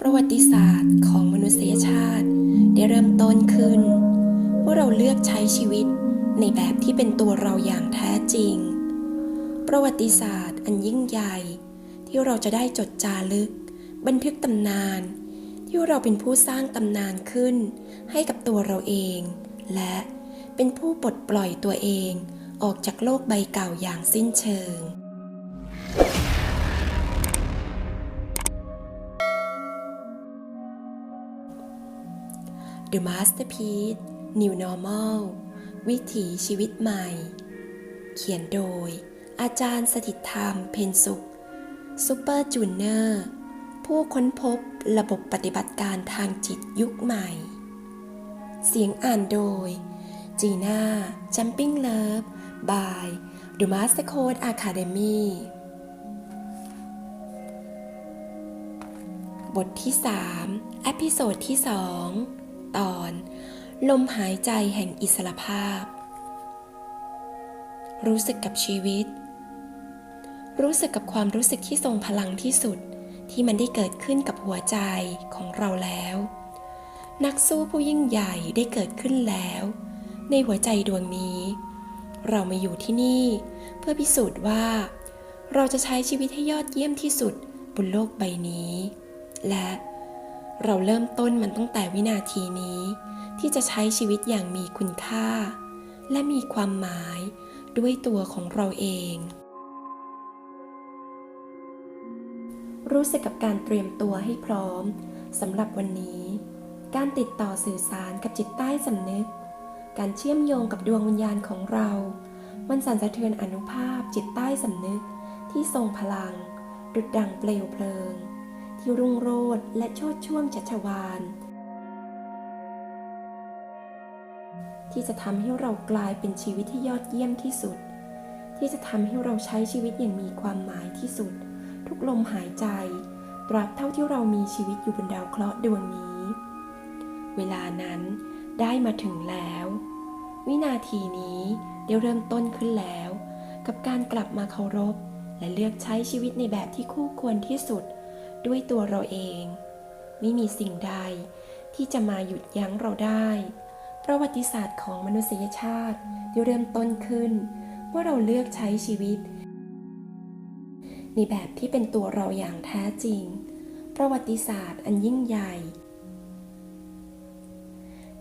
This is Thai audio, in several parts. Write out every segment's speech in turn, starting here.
ประวัติศาสตร์ของมนุษยชาติ ได้เริ่มต้นขึ้นเมื่อเราเลือกใช้ชีวิตในแบบที่เป็นตัวเราอย่างแท้จริง ประวัติศาสตร์อันยิ่งใหญ่ ที่เราจะได้จดจารึก บันทึกตำนาน ที่เราเป็นผู้สร้างตำนานขึ้น ให้กับตัวเราเอง และเป็นผู้ปลดปล่อยตัวเองออกจากโลกใบเก่าอย่างสิ้นเชิง The Masterpiece New Normal วิถีชีวิตใหม่ เขียนโดย อาจารย์สถิตธรรมเพนสุขซูเปอร์จูเนอร์ผู้ค้นพบระบบปฏิบัติการทางจิตยุคใหม่ เสียงอ่านโดย จีน่า Jumping Love by The Master Code Academy บทที่ 3 อพิโซดที่ 2 ตอน ลมหายใจแห่งอิสรภาพ รู้สึกกับชีวิต รู้สึกกับความรู้สึกที่ทรงพลังที่สุดที่มันได้เกิดขึ้นกับหัวใจของเราแล้ว นักสู้ผู้ยิ่งใหญ่ได้เกิดขึ้นแล้ว ในหัวใจดวงนี้ เรามาอยู่ที่นี่ เพื่อพิสูจน์ว่า เราจะใช้ชีวิตให้ยอดเยี่ยมที่สุดบนโลกใบนี้ และ เราเริ่มต้นมันตั้งแต่วินาทีนี้ ที่จะใช้ชีวิตอย่างมีคุณค่า และมีความหมายด้วยตัวของเราเอง รู้สึกกับการเตรียมตัวให้พร้อมสำหรับวันนี้ การติดต่อสื่อสารกับจิตใต้สำนึก การเชื่อมโยงกับดวงวิญญาณของเรา มันสั่นสะเทือนอนุภาพจิตใต้สำนึกที่ทรงพลัง ดุดดังเปลวเพลิง ที่รุ่งโรจน์และโชดช่วงชัชวาน ที่จะทำให้เรากลายเป็นชีวิตที่ยอดเยี่ยมที่สุด ที่จะทำให้เราใช้ชีวิตอย่างมีความหมายที่สุด ทุกลมหายใจ ตราบเท่าที่เรามีชีวิตอยู่บนดาวเคราะห์ดวงนี้ เวลานั้นได้มาถึงแล้ว วินาทีนี้ได้เริ่มต้นขึ้นแล้ว กับการกลับมาเคารพ และเลือกใช้ชีวิตในแบบที่คู่ควรที่สุด ด้วยตัวเราเอง ไม่มีสิ่งใดที่จะมาหยุดยั้งเราได้ ประวัติศาสตร์ของมนุษยชาติได้เริ่มต้นขึ้นเมื่อเราเลือกใช้ชีวิต ในแบบที่เป็นตัวเราอย่างแท้จริง ประวัติศาสตร์อันยิ่งใหญ่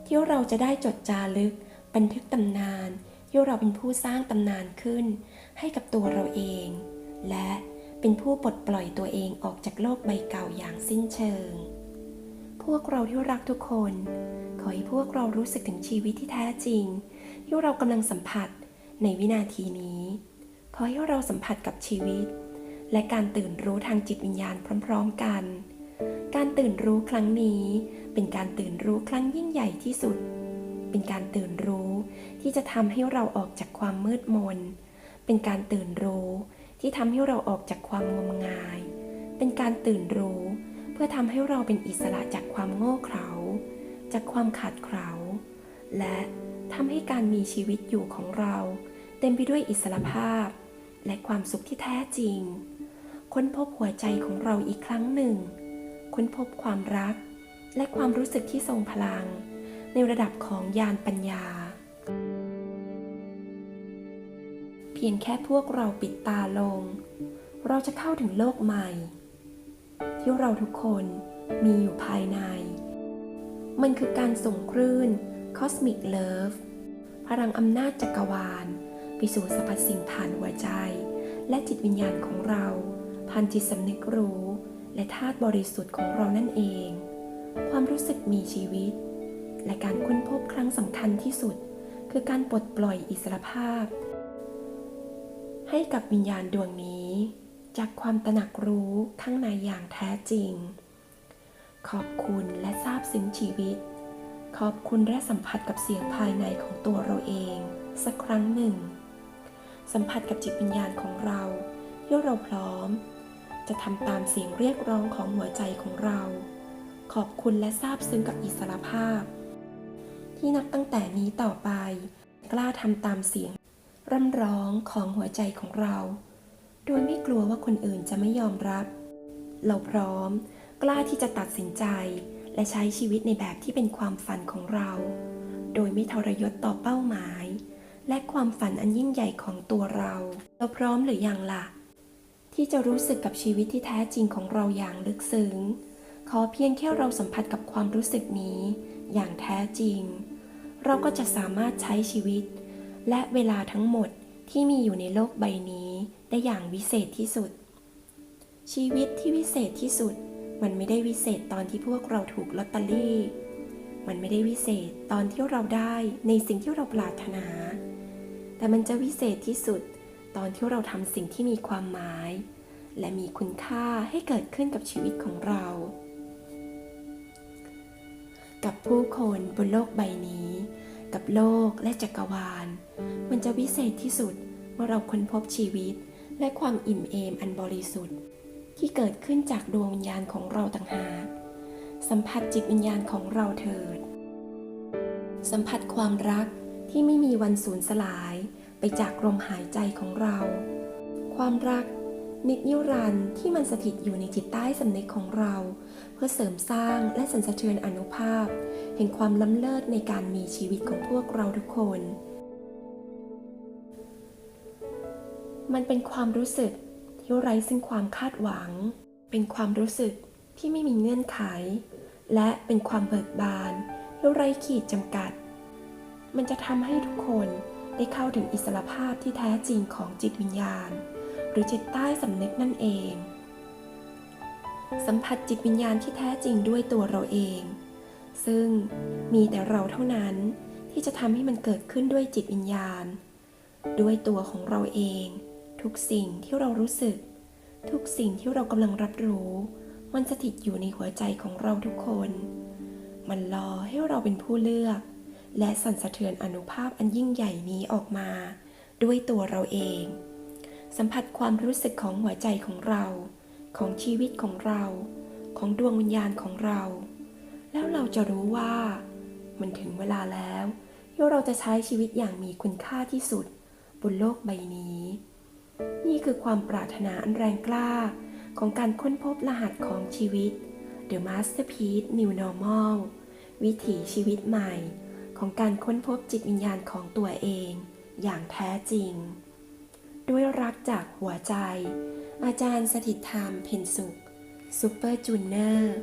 ที่เราจะได้จดจารึก บันทึกตำนานที่เราเป็นผู้สร้างตำนานขึ้น ให้กับตัวเราเอง และ เป็นผู้ปลดปล่อยตัวเองออกจากโลกใบเก่าอย่างสิ้นเชิง พวกเราที่รักทุกคน ขอให้พวกเรารู้สึกถึงชีวิตที่แท้จริง ที่เรากำลังสัมผัสในวินาทีนี้ ขอให้เราสัมผัสกับชีวิต และการตื่นรู้ทางจิตวิญญาณพร้อม ๆ กัน การตื่นรู้ครั้งนี้ เป็นการตื่นรู้ครั้งยิ่งใหญ่ที่สุด เป็นการตื่นรู้ที่จะทำให้เราออกจากความมืดมน เป็นการตื่นรู้ ที่ทำให้เราออกจากความงมงาย เป็นการตื่นรู้ เพื่อทำให้เราเป็นอิสระจากความโง่เขลา จากความขาดเขลา และทำให้การมีชีวิตอยู่ของเรา เต็มไปด้วยอิสรภาพ และความสุขที่แท้จริง ค้นพบหัวใจของเราอีกครั้งหนึ่ง ค้นพบความรัก และความรู้สึกที่ทรงพลัง ในระดับของญาณปัญญา พียงแค่พวกเราปิดตาลง เราจะเข้าถึงโลกใหม่ ที่เราทุกคนมีอยู่ภายใน มันคือการส่งคลื่น Cosmic Love พลังอำนาจจักรวาล ไปสู่สรรพสิ่งผ่านหัวใจ และจิตวิญญาณของเราผ่านจิตสำนึกรู้ และธาตุบริสุทธิ์ของเรานั่นเอง ความรู้สึกมีชีวิต และการค้นพบครั้งสำคัญที่สุด คือการปลดปล่อยอิสรภาพ ให้กับวิญญาณดวงนี้ จากความตระหนักรู้ข้างในอย่างแท้จริง ขอบคุณและซาบซึ้งชีวิต ขอบคุณและสัมผัสกับเสียงภายในของตัวเราเอง สักครั้งหนึ่ง สัมผัสกับจิตวิญญาณของเราที่เราพร้อม จะทำตามเสียงเรียกร้องของหัวใจของเรา ขอบคุณและซาบซึ้งกับอิสรภาพ ที่นับตั้งแต่นี้ต่อไป กล้าทำตามเสียง ร่ำร้องของหัวใจของเรา โดยไม่กลัวว่าคนอื่นจะไม่ยอมรับ เราพร้อม กล้าที่จะตัดสินใจ และใช้ชีวิตในแบบที่เป็นความฝันของเรา โดยไม่ทรยศต่อเป้าหมาย และความฝันอันยิ่งใหญ่ของตัวเรา เราพร้อมหรือยังล่ะ ที่จะรู้สึกกับชีวิตที่แท้จริงของเราอย่างลึกซึ้ง ขอเพียงแค่เราสัมผัสกับความรู้สึกนี้ อย่างแท้จริง เราก็จะสามารถใช้ชีวิต และเวลาทั้งหมดที่มีอยู่ในโลกใบนี้ได้อย่างวิเศษที่สุด ชีวิตที่วิเศษที่สุด มันไม่ได้วิเศษตอนที่พวกเราถูกลอตเตอรี่ มันไม่ได้วิเศษตอนที่เราได้ในสิ่งที่เราปรารถนา แต่มันจะวิเศษที่สุด ตอนที่เราทำสิ่งที่มีความหมาย และมีคุณค่าให้เกิดขึ้นกับชีวิตของเรา กับผู้คนบนโลกใบนี้ กับโลกและจักรวาล มันจะวิเศษที่สุดเมื่อเราค้นพบชีวิต และความอิ่มเอมอันบริสุทธิ์ ที่เกิดขึ้นจากดวงวิญญาณของเราต่างหากสัมผัสจิตวิญญาณของเราเถิด สัมผัสความรักที่ไม่มีวันสูญสลายไปจากลมหายใจของเรา ความรัก นิจนิรันดร์ที่มันสถิตอยู่ในจิตใต้สำนึกของเรา เพื่อเสริมสร้างและสันสะเทือนอนุภาพ แห่งความล้ำเลิศในการมีชีวิตของพวกเราทุกคน มันเป็นความรู้สึกที่ไร้ซึ่งความคาดหวัง เป็นความรู้สึกที่ไม่มีเงื่อนไข และเป็นความเบิกบานที่ไร้ขีดจำกัด มันจะทำให้ทุกคนได้เข้าถึงอิสรภาพที่แท้จริงของจิตวิญญาณ หรือจิตใต้สำนึกนั่นเอง สัมผัสจิตวิญญาณที่แท้จริงด้วยตัวเราเอง ซึ่งมีแต่เราเท่านั้นที่จะทำให้มันเกิดขึ้นด้วยจิตวิญญาณ ด้วยตัวของเราเอง ทุกสิ่งที่เรารู้สึก ทุกสิ่งที่เรากำลังรับรู้ มันสถิตอยู่ในหัวใจของเราทุกคน มันรอให้เราเป็นผู้เลือก และสั่นสะเทือนอนุภาพอันยิ่งใหญ่นี้ออกมา ด้วยตัวเราเอง สัมผัสความรู้สึกของหัวใจของเรา ของชีวิตของเรา ของดวงวิญญาณของเรา แล้วเราจะรู้ว่า มันถึงเวลาแล้วที่เราจะใช้ชีวิตอย่างมีคุณค่าที่สุด บนโลกใบนี้ นี่คือความปรารถนาอันแรงกล้าของการค้นพบรหัสของชีวิต The Masterpiece New Normal วิถีชีวิตใหม่ ของการค้นพบจิตวิญญาณของตัวเอง อย่างแท้จริง ด้วยรักจากหัวใจ อาจารย์สถิตธรรมเพ็ญสุขซูเปอร์จูเนอร์